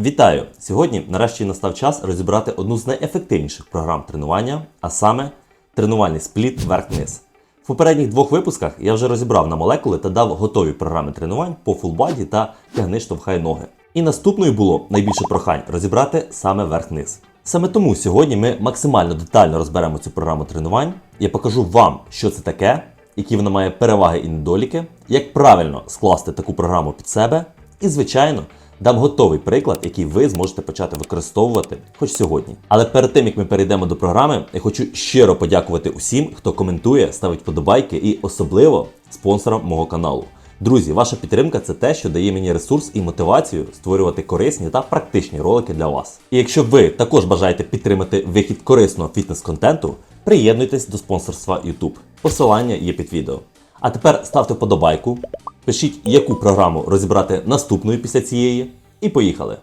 Вітаю! Сьогодні нарешті настав час розібрати одну з найефективніших програм тренування, а саме тренувальний спліт вверх-вниз. В попередніх двох випусках я вже розібрав на молекули та дав готові програми тренувань по фулбаді та тягни штовхай ноги. І наступною було найбільше прохань розібрати саме вверх-вниз. Саме тому сьогодні ми максимально детально розберемо цю програму тренувань. Я покажу вам, що це таке, які вона має переваги і недоліки, як правильно скласти таку програму під себе, і, звичайно, дам готовий приклад, який ви зможете почати використовувати хоч сьогодні. Але перед тим як ми перейдемо до програми, я хочу щиро подякувати усім, хто коментує, ставить подобайки і особливо спонсорам мого каналу. Друзі, ваша підтримка це те, що дає мені ресурс і мотивацію створювати корисні та практичні ролики для вас. І якщо ви також бажаєте підтримати вихід корисного фітнес-контенту, приєднуйтесь до спонсорства YouTube. Посилання є під відео. А тепер ставте подобайку, пишіть, яку програму розібрати наступною після цієї, і поїхали.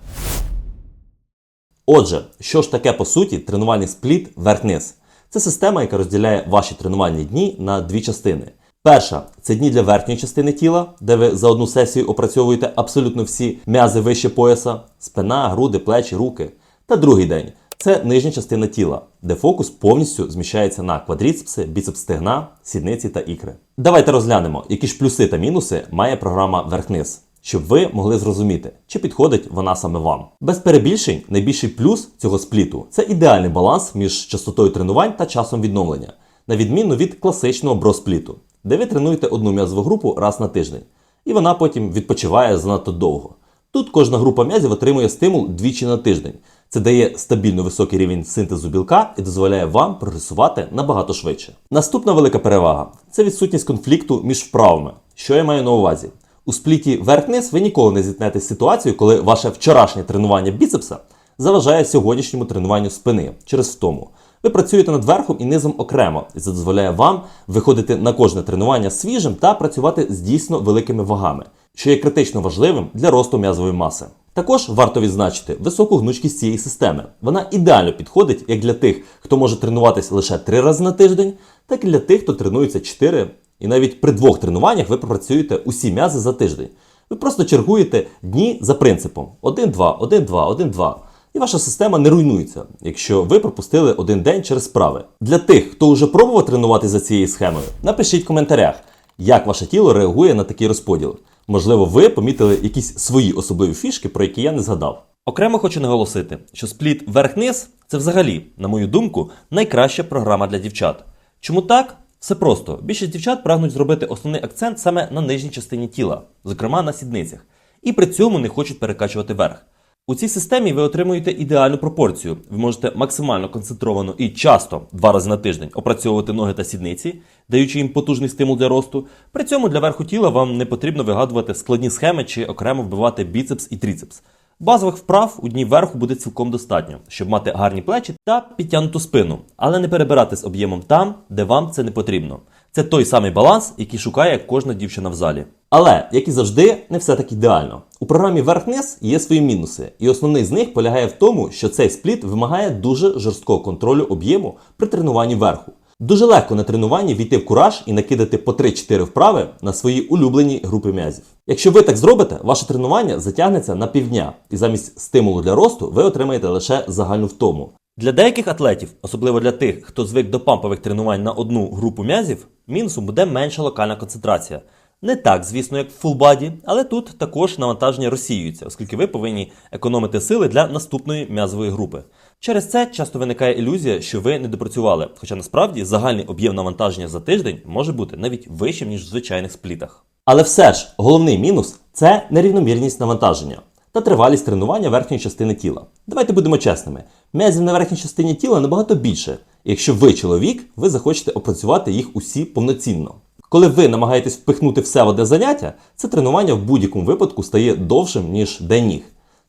Отже, що ж таке по суті тренувальний спліт верх-низ? Це система, яка розділяє ваші тренувальні дні на дві частини. Перша це дні для верхньої частини тіла, де ви за одну сесію опрацьовуєте абсолютно всі м'язи вище пояса, спина, груди, плечі, руки. Та другий день це нижня частина тіла, де фокус повністю зміщається на квадріцепси, біцепс стегна, сідниці та ікри. Давайте розглянемо, які ж плюси та мінуси має програма верх-низ, щоб ви могли зрозуміти, чи підходить вона саме вам. Без перебільшень, найбільший плюс цього спліту це ідеальний баланс між частотою тренувань та часом відновлення, на відміну від класичного броспліту, де ви тренуєте одну м'язову групу раз на тиждень, і вона потім відпочиває занадто довго. Тут кожна група м'язів отримує стимул двічі на тиждень. Це дає стабільно високий рівень синтезу білка і дозволяє вам прогресувати набагато швидше. Наступна велика перевага це відсутність конфлікту між вправами. Що я маю на увазі? У спліті верх-низ ви ніколи не зіткнетесь з ситуацією, коли ваше вчорашнє тренування біцепса заважає сьогоднішньому тренуванню спини через втому. Ви працюєте над верхом і низом окремо, і це дозволяє вам виходити на кожне тренування свіжим та працювати з дійсно великими вагами, що є критично важливим для росту м'язової маси. Також варто відзначити високу гнучкість цієї системи. Вона ідеально підходить як для тих, хто може тренуватися лише 3 рази на тиждень, так і для тих, хто тренується 4. І навіть при двох тренуваннях ви пропрацюєте усі м'язи за тиждень. Ви просто чергуєте дні за принципом 1-2, 1-2, 1-2. І ваша система не руйнується, якщо ви пропустили один день через справи. Для тих, хто вже пробував тренувати за цією схемою, напишіть в коментарях, як ваше тіло реагує на такий розподіл. Можливо, ви помітили якісь свої особливі фішки, про які я не згадав. Окремо хочу наголосити, що спліт верх-низ це взагалі, на мою думку, найкраща програма для дівчат. Чому так? Все просто. Більшість дівчат прагнуть зробити основний акцент саме на нижній частині тіла, зокрема на сідницях, і при цьому не хочуть перекачувати верх. У цій системі ви отримуєте ідеальну пропорцію. Ви можете максимально концентровано і часто, два рази на тиждень, опрацьовувати ноги та сідниці, даючи їм потужний стимул для росту. При цьому для верху тіла вам не потрібно вигадувати складні схеми чи окремо вбивати біцепс і тріцепс. Базових вправ у дні верху буде цілком достатньо, щоб мати гарні плечі та підтягнуту спину, але не перебирати з об'ємом там, де вам це не потрібно. Це той самий баланс, який шукає кожна дівчина в залі. Але, як і завжди, не все так ідеально. У програмі верх-низ є свої мінуси, і основний з них полягає в тому, що цей спліт вимагає дуже жорсткого контролю об'єму при тренуванні верху. Дуже легко на тренуванні війти в кураж і накидати по 3-4 вправи на свої улюблені групи м'язів. Якщо ви так зробите, ваше тренування затягнеться на півдня, і замість стимулу для росту ви отримаєте лише загальну втому. Для деяких атлетів, особливо для тих, хто звик до пампових тренувань на одну групу м'язів, мінусом буде менша локальна концентрація. Не так, звісно, як в фулбаді, але тут також навантаження розсіюються, оскільки ви повинні економити сили для наступної м'язової групи. Через це часто виникає ілюзія, що ви не допрацювали, хоча насправді загальний об'єм навантаження за тиждень може бути навіть вищим, ніж в звичайних сплітах. Але все ж, головний мінус це нерівномірність навантаження та тривалість тренування верхньої частини тіла. Давайте будемо чесними: м'язів на верхній частині тіла набагато більше. Якщо ви чоловік, ви захочете опрацювати їх усі повноцінно. Коли ви намагаєтесь впихнути все в одне заняття, це тренування в будь-якому випадку стає довшим, ніж день ніг.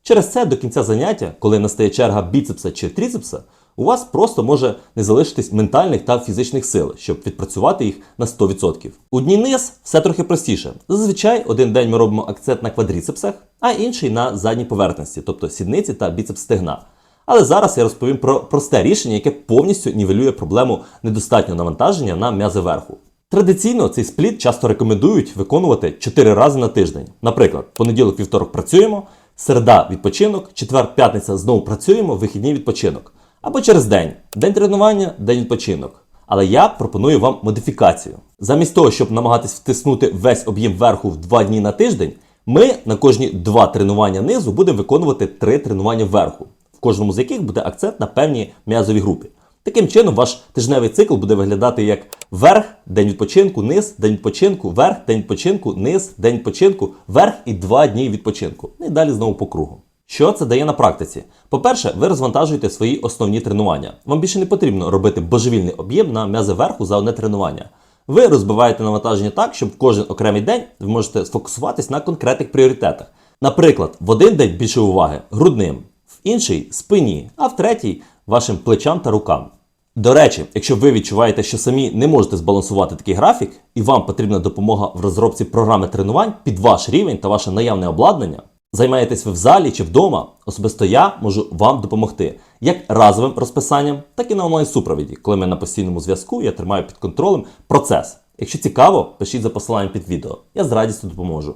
Через це до кінця заняття, коли настає черга біцепса чи тріцепса, у вас просто може не залишитись ментальних та фізичних сил, щоб відпрацювати їх на 100%. У дні низ все трохи простіше. Зазвичай один день ми робимо акцент на квадріцепсах, а інший на задній поверхності, тобто сідниці та біцепс стегна. Але зараз я розповім про просте рішення, яке повністю нівелює проблему недостатнього навантаження на м'язи верху. Традиційно цей спліт часто рекомендують виконувати 4 рази на тиждень. Наприклад, понеділок-вівторок працюємо, Середа відпочинок, четвер, п'ятниця знову працюємо, вихідні відпочинок. Або через день. День тренування, день відпочинок. Але я пропоную вам модифікацію. Замість того, щоб намагатись втиснути весь об'єм верху в 2 дні на тиждень, ми на кожні два тренування низу будемо виконувати три тренування вверху, в кожному з яких буде акцент на певній м'язовій групі. Таким чином, ваш тижневий цикл буде виглядати як верх, день відпочинку, низ, день відпочинку, верх, день відпочинку, низ, день відпочинку, верх і два дні відпочинку. І далі знову по кругу. Що це дає на практиці? По-перше, ви розвантажуєте свої основні тренування. Вам більше не потрібно робити божевільний об'єм на м'язи верху за одне тренування. Ви розбиваєте навантаження так, щоб в кожен окремий день ви можете сфокусуватись на конкретних пріоритетах. Наприклад, в один день більше уваги грудним, в інший спині, а в третій вашим плечам та рукам. До речі, якщо ви відчуваєте, що самі не можете збалансувати такий графік, і вам потрібна допомога в розробці програми тренувань під ваш рівень та ваше наявне обладнання, займаєтесь ви в залі чи вдома, особисто я можу вам допомогти як разовим розписанням, так і на онлайн-супровіді, коли ми на постійному зв'язку, я тримаю під контролем процес. Якщо цікаво, пишіть за посиланням під відео. Я з радістю допоможу.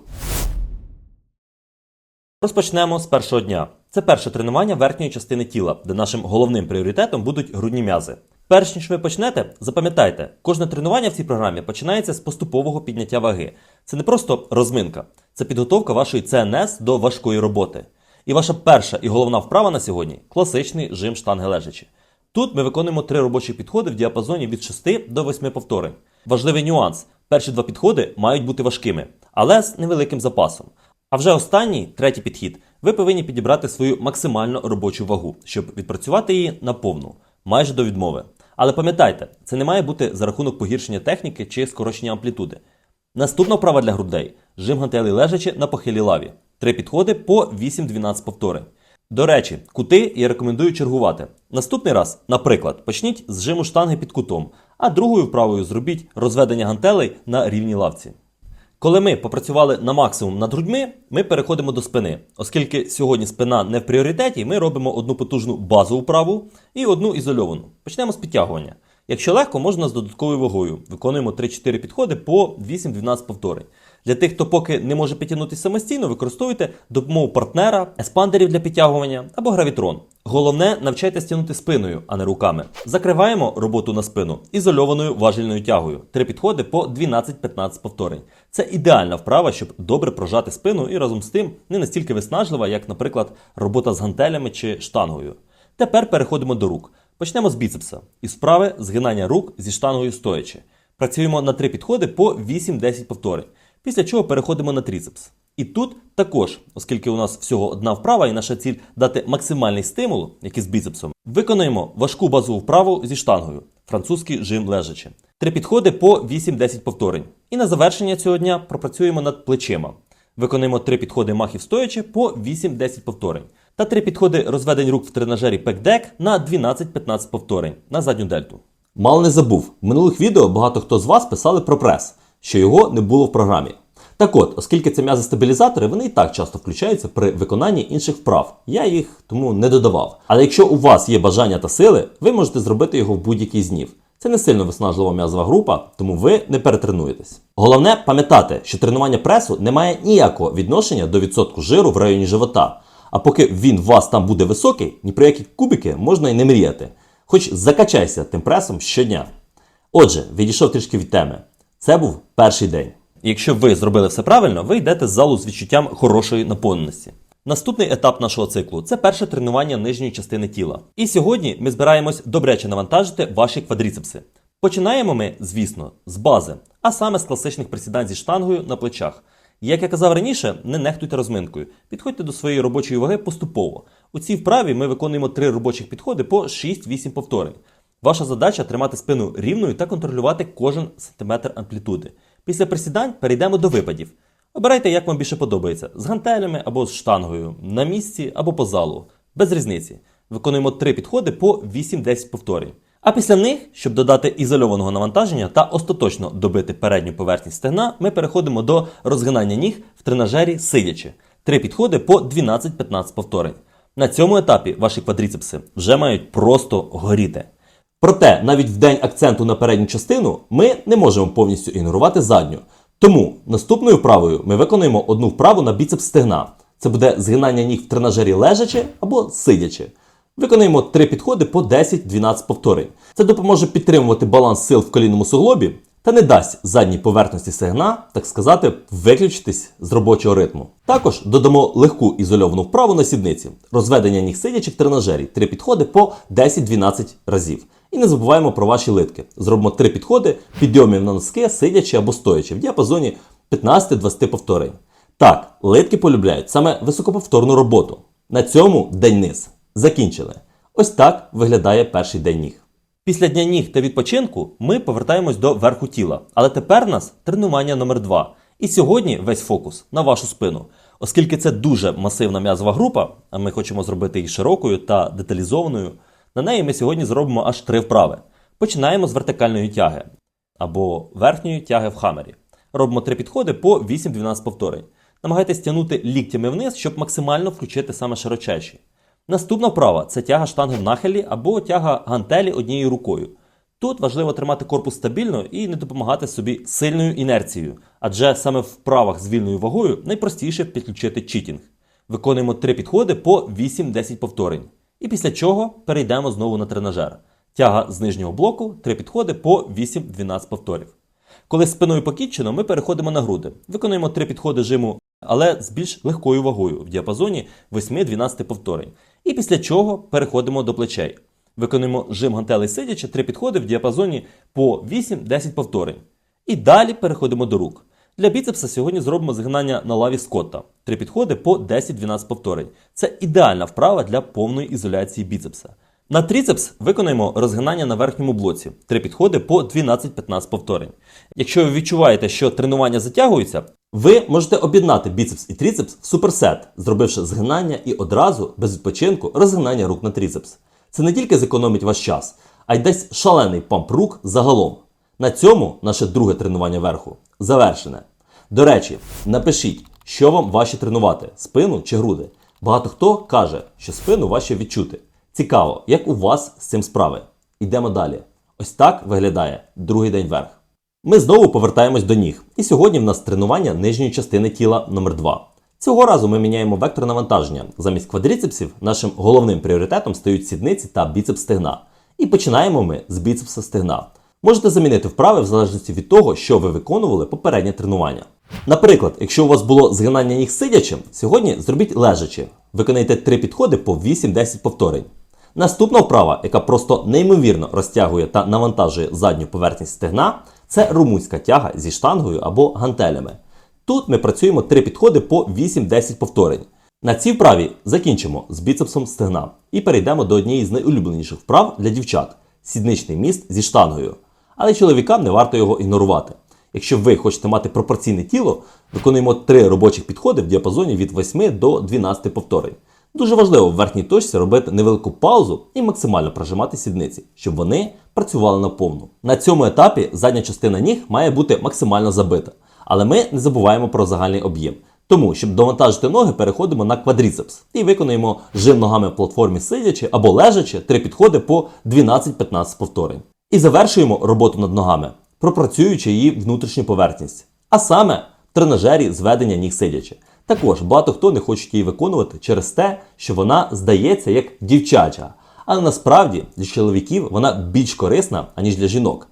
Розпочнемо з першого дня. Це перше тренування верхньої частини тіла, де нашим головним пріоритетом будуть грудні м'язи. Перш ніж ви почнете, запам'ятайте, кожне тренування в цій програмі починається з поступового підняття ваги. Це не просто розминка, це підготовка вашої ЦНС до важкої роботи. І ваша перша і головна вправа на сьогодні класичний жим штанги лежачі. Тут ми виконуємо три робочі підходи в діапазоні від 6 до 8 повторень. Важливий нюанс: перші два підходи мають бути важкими, але з невеликим запасом. А вже останній, третій підхід, ви повинні підібрати свою максимально робочу вагу, щоб відпрацювати її на повну, майже до відмови. Але пам'ятайте, це не має бути за рахунок погіршення техніки чи скорочення амплітуди. Наступна вправа для грудей жим гантелей лежачи на похилій лаві. Три підходи по 8-12 повторень. До речі, кути я рекомендую чергувати. Наступний раз, наприклад, почніть з жиму штанги під кутом, а другою вправою зробіть розведення гантелей на рівній лавці. Коли ми попрацювали на максимум над грудьми, ми переходимо до спини. Оскільки сьогодні спина не в пріоритеті, ми робимо одну потужну базову вправу і одну ізольовану. Почнемо з підтягування. Якщо легко, можна з додатковою вагою. Виконуємо 3-4 підходи по 8-12 повторень. Для тих, хто поки не може підтягнутися самостійно, використовуйте допомогу партнера, еспандерів для підтягування або гравітрон. Головне, навчайтесь тягнути спиною, а не руками. Закриваємо роботу на спину ізольованою важільною тягою. Три підходи по 12-15 повторень. Це ідеальна вправа, щоб добре прожати спину і разом з тим не настільки виснажлива, як, наприклад, робота з гантелями чи штангою. Тепер переходимо до рук. Почнемо з біцепса. І справи згинання рук зі штангою стоячи. Працюємо на три підходи по 8-10 повторень. Після чого переходимо на тріцепс. І тут також, оскільки у нас всього одна вправа, і наша ціль дати максимальний стимул, як і з біцепсом, виконуємо важку базову вправу зі штангою, французький жим лежачи. Три підходи по 8-10 повторень. І на завершення цього дня пропрацюємо над плечима. Виконуємо три підходи махів стоячи по 8-10 повторень. Та три підходи розведень рук в тренажері пекдек на 12-15 повторень на задню дельту. Мало не забув, в минулих відео багато хто з вас писали про прес, що його не було в програмі. Так от, оскільки це м'язи-стабілізатори, вони і так часто включаються при виконанні інших вправ. Я їх тому не додавав. Але якщо у вас є бажання та сили, ви можете зробити його в будь-який з днів. Це не сильно виснажлива м'язова група, тому ви не перетренуєтесь. Головне пам'ятати, що тренування пресу не має ніякого відношення до відсотку жиру в районі живота. А поки він у вас там буде високий, ні про які кубики можна й не мріяти. Хоч закачайся тим пресом щодня. Отже, відійшов трішки від теми. Це був перший день. Якщо ви зробили все правильно, ви йдете з залу з відчуттям хорошої наповненості. Наступний етап нашого циклу це перше тренування нижньої частини тіла. І сьогодні ми збираємось добряче навантажити ваші квадріцепси. Починаємо ми, звісно, з бази, а саме з класичних присідань зі штангою на плечах. Як я казав раніше, не нехтуйте розминкою. Підходьте до своєї робочої ваги поступово. У цій вправі ми виконуємо три робочих підходи по 6-8 повторень. Ваша задача тримати спину рівною та контролювати кожен сантиметр амплітуди. Після присідань перейдемо до випадів. Обирайте, як вам більше подобається: з гантелями або з штангою, на місці або по залу. Без різниці. Виконуємо три підходи по 8-10 повторень. А після них, щоб додати ізольованого навантаження та остаточно добити передню поверхність стегна, ми переходимо до розгинання ніг в тренажері сидячи. Три підходи по 12-15 повторень. На цьому етапі ваші квадріцепси вже мають просто горіти. Проте, навіть в день акценту на передню частину ми не можемо повністю ігнорувати задню. Тому наступною вправою ми виконуємо одну вправу на біцепс стегна. Це буде згинання ніг в тренажері лежачи або сидячи. Виконуємо три підходи по 10-12 повторень. Це допоможе підтримувати баланс сил в колінному суглобі та не дасть задній поверхності стегна, так сказати, виключитись з робочого ритму. Також додамо легку ізольовану вправу на сідниці, розведення ніг сидячи в тренажері, три підходи по 10-12 разів. І не забуваємо про ваші литки. Зробимо три підходи підйомів на носки, сидячи або стоячи в діапазоні 15-20 повторень. Так, литки полюбляють саме високоповторну роботу. На цьому день низ. Закінчили. Ось так виглядає перший день ніг. Після дня ніг та відпочинку ми повертаємось до верху тіла. Але тепер нас тренування номер 2 І сьогодні весь фокус на вашу спину. Оскільки це дуже масивна м'язова група, а ми хочемо зробити її широкою та деталізованою, на неї ми сьогодні зробимо аж три вправи. Починаємо з вертикальної тяги або верхньої тяги в хамері. Робимо три підходи по 8-12 повторень. Намагайтесь тягнути ліктями вниз, щоб максимально включити саме широчайші. Наступна вправа це тяга штанги в нахилі або тяга гантелі однією рукою. Тут важливо тримати корпус стабільно і не допомагати собі сильною інерцією, адже саме в вправах з вільною вагою найпростіше підключити читінг. Виконуємо три підходи по 8-10 повторень. І після чого перейдемо знову на тренажер. Тяга з нижнього блоку, три підходи по 8-12 повторів. Коли спиною покічено, ми переходимо на груди. Виконуємо три підходи жиму, але з більш легкою вагою в діапазоні 8-12 повторень. І після чого переходимо до плечей. Виконуємо жим гантелей сидячи, три підходи в діапазоні по 8-10 повторень. І далі переходимо до рук. Для біцепса сьогодні зробимо згинання на лаві Скотта. Три підходи по 10-12 повторень. Це ідеальна вправа для повної ізоляції біцепса. На тріцепс виконаємо розгинання на верхньому блоці. Три підходи по 12-15 повторень. Якщо ви відчуваєте, що тренування затягується, ви можете об'єднати біцепс і тріцепс в суперсет, зробивши згинання і одразу без відпочинку розгинання рук на тріцепс. Це не тільки зекономить ваш час, а й дасть шалений памп рук загалом. На цьому наше друге тренування верху завершене. До речі, напишіть, що вам важче тренувати спину чи груди. Багато хто каже, що спину важче відчути. Цікаво, як у вас з цим справи. Йдемо далі. Ось так виглядає другий день верх. Ми знову повертаємось до ніг. І сьогодні в нас тренування нижньої частини тіла номер 2 Цього разу ми міняємо вектор навантаження. Замість квадріцепсів нашим головним пріоритетом стають сідниці та біцепс стегна. І починаємо ми з біцепса стегна. Можете замінити вправи в залежності від того, що ви виконували попереднє тренування. Наприклад, якщо у вас було згинання ніг сидячи, сьогодні зробіть лежачи. Виконайте три підходи по 8-10 повторень. Наступна вправа, яка просто неймовірно розтягує та навантажує задню поверхність стегна, це румунська тяга зі штангою або гантелями. Тут ми працюємо три підходи по 8-10 повторень. На цій вправі закінчимо з біцепсом стегна і перейдемо до однієї з найулюбленіших вправ для дівчат сідничний міст зі штангою. Але чоловікам не варто його ігнорувати. Якщо ви хочете мати пропорційне тіло, виконуємо три робочих підходи в діапазоні від 8 до 12 повторень. Дуже важливо в верхній точці робити невелику паузу і максимально прожимати сідниці, щоб вони працювали наповну. На цьому етапі задня частина ніг має бути максимально забита. Але ми не забуваємо про загальний об'єм. Тому, щоб довантажити ноги, переходимо на квадріцепс і виконуємо жим ногами в платформі сидячи або лежачи три підходи по 12-15 повторень. І завершуємо роботу над ногами, пропрацюючи її внутрішню поверхність. А саме в тренажері зведення ніг сидячи. Також багато хто не хоче її виконувати через те, що вона здається як дівчача. Але насправді для чоловіків вона більш корисна, аніж для жінок.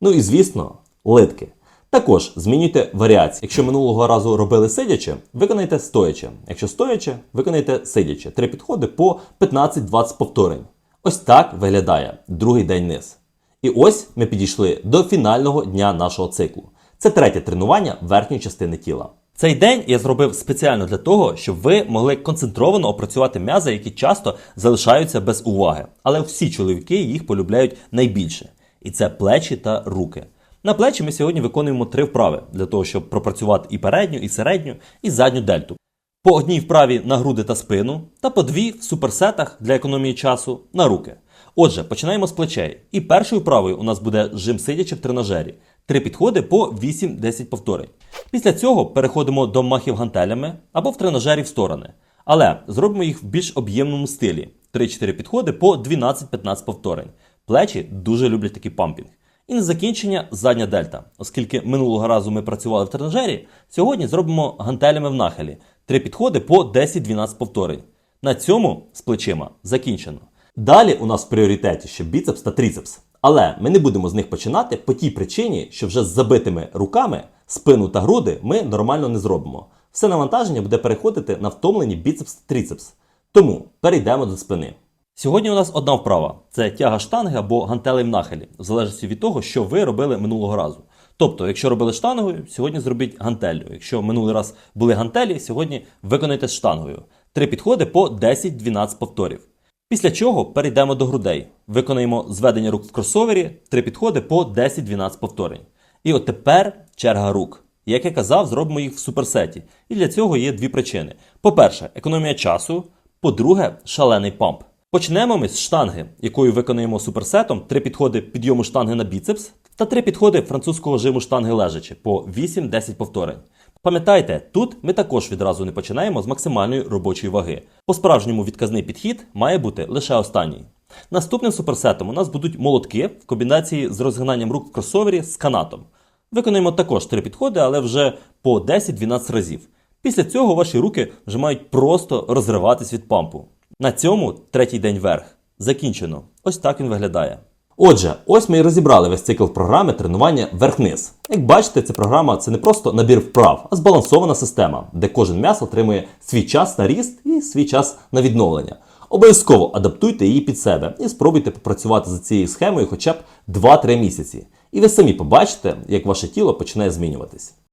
Ну і звісно, литки. Також змінюйте варіації. Якщо минулого разу робили сидячи, виконайте стоячи. Якщо стоячи, виконайте сидячи. Три підходи по 15-20 повторень. Ось так виглядає другий день низ. І ось ми підійшли до фінального дня нашого циклу. Це третє тренування верхньої частини тіла. Цей день я зробив спеціально для того, щоб ви могли концентровано опрацювати м'язи, які часто залишаються без уваги. Але всі чоловіки їх полюбляють найбільше. І це плечі та руки. На плечі ми сьогодні виконуємо три вправи для того, щоб пропрацювати і передню, і середню, і задню дельту. По одній вправі на груди та спину, та по дві в суперсетах для економії часу на руки. Отже, починаємо з плечей. І першою вправою у нас буде жим сидячи в тренажері. Три підходи по 8-10 повторень. Після цього переходимо до махів гантелями або в тренажері в сторони. Але зробимо їх в більш об'ємному стилі. 3-4 підходи по 12-15 повторень. Плечі дуже люблять такий пампінг. І на закінчення задня дельта. Оскільки минулого разу ми працювали в тренажері, сьогодні зробимо гантелями в нахилі. Три підходи по 10-12 повторень. На цьому з плечима закінчено. Далі у нас в пріоритеті ще біцепс та тріцепс. Але ми не будемо з них починати по тій причині, що вже з забитими руками спину та груди ми нормально не зробимо. Все навантаження буде переходити на втомлені біцепс та тріцепс. Тому перейдемо до спини. Сьогодні у нас одна вправа це тяга штанги або гантелей в нахилі, в залежності від того, що ви робили минулого разу. Тобто, якщо робили штангою, сьогодні зробіть гантеллю. Якщо минулий раз були гантелі, сьогодні виконайте з штангою. Три підходи по 10-12 повторів. Після чого перейдемо до грудей. Виконаємо зведення рук в кросовері, три підходи по 10-12 повторень. І от тепер черга рук. Як я казав, зробимо їх в суперсеті. І для цього є дві причини: по-перше, економія часу, по-друге, шалений памп. Почнемо ми з штанги, якою виконаємо суперсетом три підходи підйому штанги на біцепс та три підходи французького жиму штанги лежачи по 8-10 повторень. Пам'ятайте, тут ми також відразу не починаємо з максимальної робочої ваги. По справжньому відказний підхід має бути лише останній. Наступним суперсетом у нас будуть молотки в комбінації з розгинанням рук в кросовері з канатом. Виконуємо також три підходи, але вже по 10-12 разів. Після цього ваші руки вже мають просто розриватись від пампу. На цьому третій день верх. Закінчено. Ось так він виглядає. Отже, ось ми і розібрали весь цикл програми тренування верх-низ. Як бачите, ця програма це не просто набір вправ, а збалансована система, де кожен м'яс отримує свій час на ріст і свій час на відновлення. Обов'язково адаптуйте її під себе і спробуйте попрацювати за цією схемою хоча б 2-3 місяці. І ви самі побачите, як ваше тіло починає змінюватись.